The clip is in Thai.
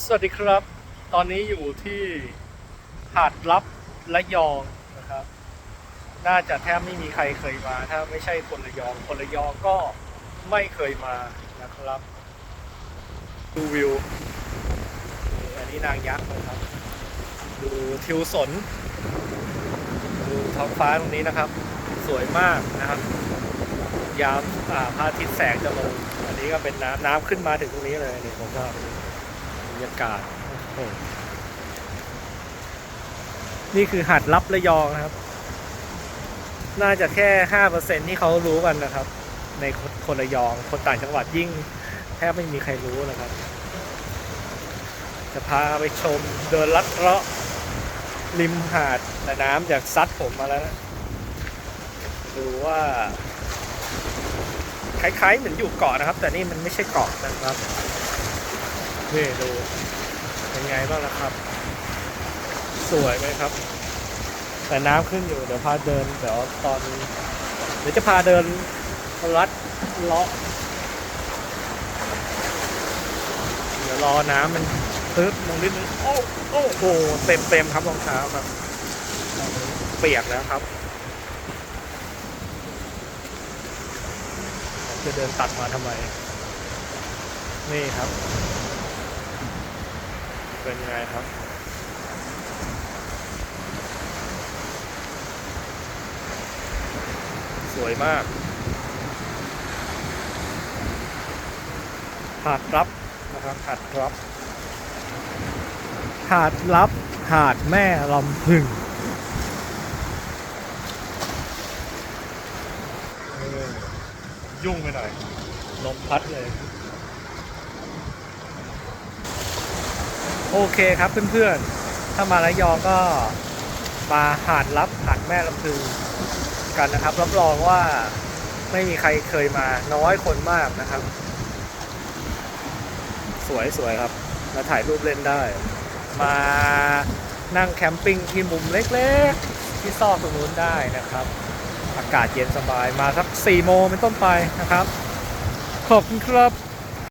สวัสดีครับ ตอนนี้อยู่ที่หาดลับระยองนะครับ น่าจะแทบไม่มีใครเคยมา ถ้าไม่ใช่คนระยอง คนระยองก็ไม่เคยมานะครับ ดูวิว อันนี้นางยักษ์นะครับ ดูทิวสน ดูท้องฟ้าตรงนี้นะครับ สวยมากนะครับ ยามพระอาทิตย์แสงจะลง อันนี้ก็เป็นน้ำน้ำขึ้นมาถึงตรงนี้เลยนี่ผมก็ บรรยากาศโอ้โหนี่คือหาดลับระยองนะครับ น่าจะแค่ห้าเปอร์เซ็นที่เขารู้กันนะครับ ในคนระยอง คนต่างจังหวัดยิ่งแทบไม่มีใครรู้นะครับ จะพาไปชมเดินลัดเลาะริมหาดแต่น้ำจากซัดผมมาแล้วนะดูว่า คล้ายๆเหมือนอยู่เกาะนะครับ แต่นี่มันไม่ใช่เกาะนะครับ นี่ดู เป็นไงบ้างนะครับ สวยไหมครับ แต่น้ำขึ้นอยู่ เดี๋ยวพาเดิน เดี๋ยวตอน เดี๋ยวจะพาเดินลัดเลาะ เดี๋ยวรอน้ำมันปึ๊บลงนิดนึงโอ้โอ้โห เต็มเต็มครับรองเท้าครับ เปียกแล้วครับ จะเดินตัดมาทำไม นี่ครับ เป็นไงครับสวยมากหาดรับนะครับหาดรับหาดรับหาดแม่ลำพึงเออยุ่งไปหน่อยลมพัดเลย โอเคครับเพื่อนๆ ถ้ามาระยองก็มาหาดรับหาดแม่ลำพึงกันนะครับ รับรองว่าไม่มีใครเคยมาน้อยคนมากนะครับ สวยสวยครับแล้วถ่ายรูปเล่นได้ มานั่งแคมปิ้งที่มุมเล็กๆ ที่ซอกตรงนู้นได้นะครับ อากาศเย็นสบายมาสัก4โมงเป็นต้นไปนะครับ ขอบคุณครับ